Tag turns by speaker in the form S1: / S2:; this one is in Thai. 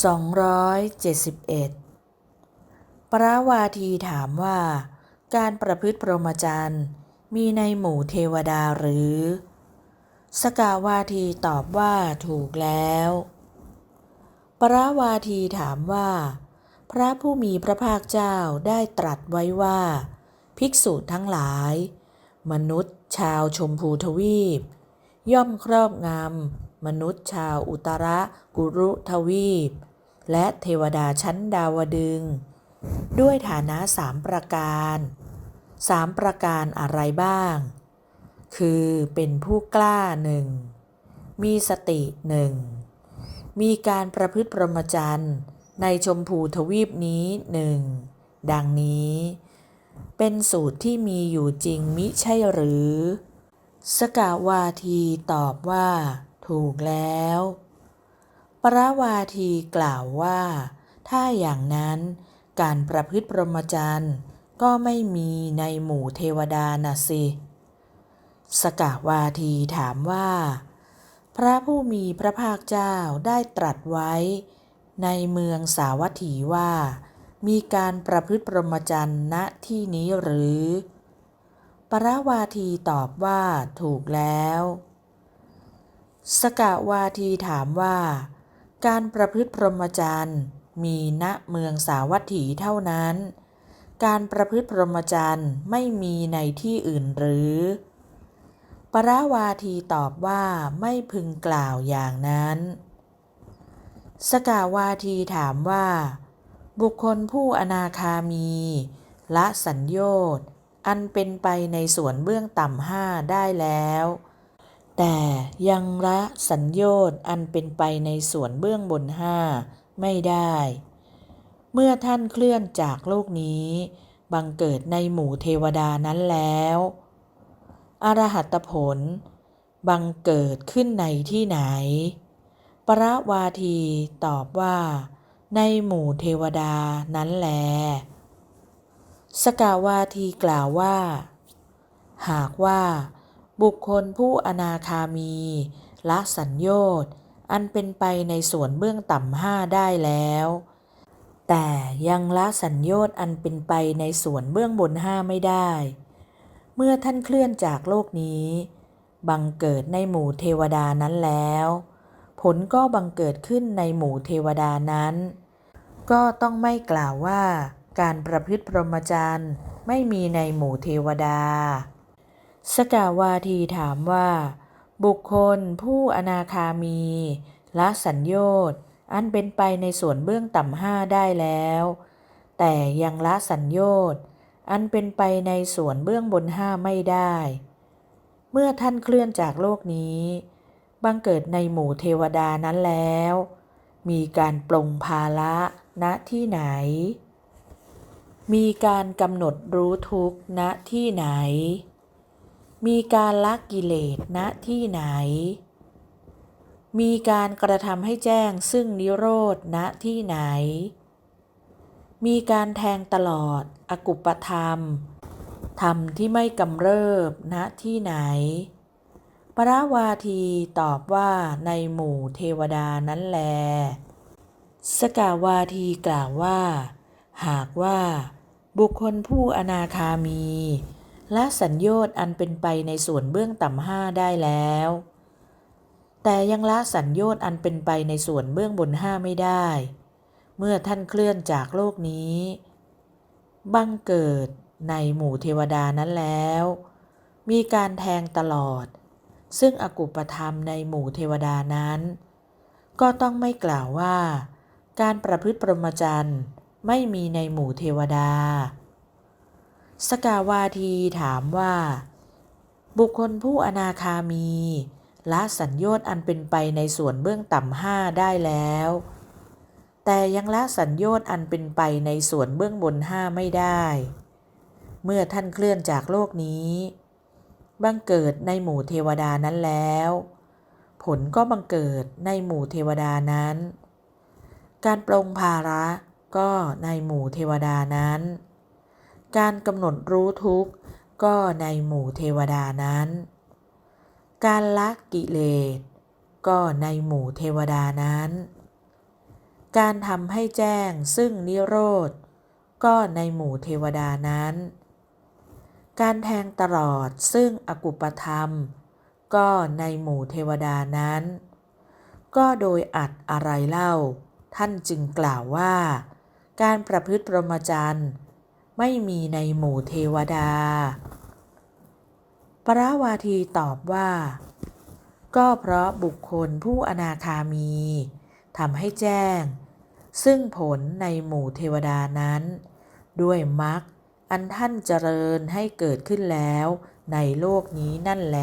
S1: 271 ปราวาทีถามว่า การประพฤติพรหมจรรย์มีในหมู่เทวดาหรือ สกาวาทีตอบว่าถูกแล้ว ปราวาทีถามว่า พระผู้มีพระภาคเจ้าได้ตรัสไว้ว่า ภิกษุทั้งหลาย มนุษย์ชาวชมพูทวีป ย่อมครอบงำมนุษย์ชาวอุตระกุรุทวีป และเทวดาชั้นดาวดึง ด้วยฐานะสามประการสามประการอะไรบ้าง คือเป็นผู้กล้าหนึ่ง มีสติหนึ่ง มีการประพฤติพรหมจรรย์ในชมพูทวีปนี้หนึ่ง ดังนี้ เป็นสูตรที่มีอยู่จริงมิใช่หรือ สกาวาทีตอบว่า ถูกแล้ว ปราวาทีกล่าวว่า ถ้าอย่างนั้น การประพฤติพรหมจรรย์ก็ไม่มีในหมู่เทวดาน่ะสิ สกาวาทีถามว่า พระผู้มีพระภาคเจ้าได้ตรัสไว้ ในเมืองสาวัตถีว่า มีการประพฤติพรหมจรรย์ณที่นี้หรือ ปราวาทีตอบว่าถูกแล้ว สกาวาทีถามว่า การประพฤติพรหมจรรย์มีณเมืองสาวัตถีเท่านั้น การประพฤติพรหมจรรย์ไม่มีในที่อื่นหรือ ปราวาทีตอบว่าไม่พึงกล่าวอย่างนั้น สกาวาทีถามว่า บุคคลผู้อนาคามี ละสัญโยชน อันเป็นไปในส่วนเบื้องต่ำห้าได้แล้ว แต่ยังละสัญโยชน์อันเป็นไปในส่วนเบื้องบนห้าไม่ได้ เมื่อท่านเคลื่อนจากโลกนี้ บังเกิดในหมู่เทวดานั้นแล้วอรหัตผล บังเกิดขึ้นในที่ไหน ปรวาทีตอบว่า ในหมู่เทวดานั้นแล สกาวาทีกล่าวว่า หากว่าบุคคลผู้อนาคามีละสัญโยชน์อันเป็นไปในส่วนเบื้องต่ำห้าได้แล้ว แต่ยังละสัญโยชน์อันเป็นไปในส่วนเบื้องบนห้าไม่ได้ เมื่อท่านเคลื่อนจากโลกนี้ บังเกิดในหมู่เทวดานั้นแล้ว ผลก็บังเกิดขึ้นในหมู่เทวดานั้น ก็ต้องไม่กล่าวว่า การประพฤติพรหมจรรย์ไม่มีในหมู่เทวดา สกาวาทีถามว่า บุคคลผู้อนาคามีละสัญโยชน์อันเป็นไปในส่วนเบื้องต่ำห้าได้แล้ว แต่ยังละสัญโยชน์อันเป็นไปในส่วนเบื้องบนห้าไม่ได้ เมื่อท่านเคลื่อนจากโลกนี้บังเกิดในหมู่เทวดานั้นแล้ว มีการปลงภาละณที่ไหน มีการกำหนดรู้ทุกณที่ไหน มีการละกิเลสณที่ไหน มีการกระทำให้แจ้งซึ่งนิโรธณที่ไหน มีการแทงตลอดอกุปธรรม ธรรมที่ไม่กำเริบณที่ไหนปราวาทีตอบว่าในหมู่เทวดานั้นแล สกาวาทีกล่าวว่า หากว่าบุคคลผู้อนาคามีละสัญโยชน์อันเป็นไปในส่วนเบื้องต่ำห้าได้แล้ว แต่ยังละสัญโยชน์อันเป็นไปในส่วนเบื้องบนห้าไม่ได้ เมื่อท่านเคลื่อนจากโลกนี้ บังเกิดในหมู่เทวดานั้นแล้ว มีการแทงตลอด ซึ่งอกุปธรรมในหมู่เทวดานั้น ก็ต้องไม่กล่าวว่า การประพฤติปรมจรรย์ ไม่มีในหมู่เทวดา สกาวาทีถามว่า บุคคลผู้อนาคามีละสัญโยชน์อันเป็นไปในส่วนเบื้องต่ำห้าได้แล้ว แต่ยังละสัญโยชน์อันเป็นไปในส่วนเบื้องบนห้าไม่ได้ เมื่อท่านเคลื่อนจากโลกนี้บังเกิดในหมู่เทวดานั้นแล้ว ผลก็บังเกิดในหมู่เทวดานั้น การปรงภาระ ก็ในหมู่เทวดานั้น การกำหนดรู้ทุกข์ก็ในหมู่เทวดานั้น การละกิเลสก็ในหมู่เทวดานั้น การทำให้แจ้งซึ่งนิโรธ ก็ในหมู่เทวดานั้น การแทงตลอดซึ่งอกุปธรรม ก็ในหมู่เทวดานั้น ก็โดยอัดอะไรเล่า ท่านจึงกล่าวว่า การประพฤติพรหมจรรย์ ไม่มีในหมู่เทวดา ปราวาทีตอบว่า ก็เพราะบุคคลผู้อนาคามีทำให้แจ้ง ซึ่งผลในหมู่เทวดานั้น ด้วยมรรคอันท่านเจริญให้เกิดขึ้นแล้วในโลกนี้นั่นแล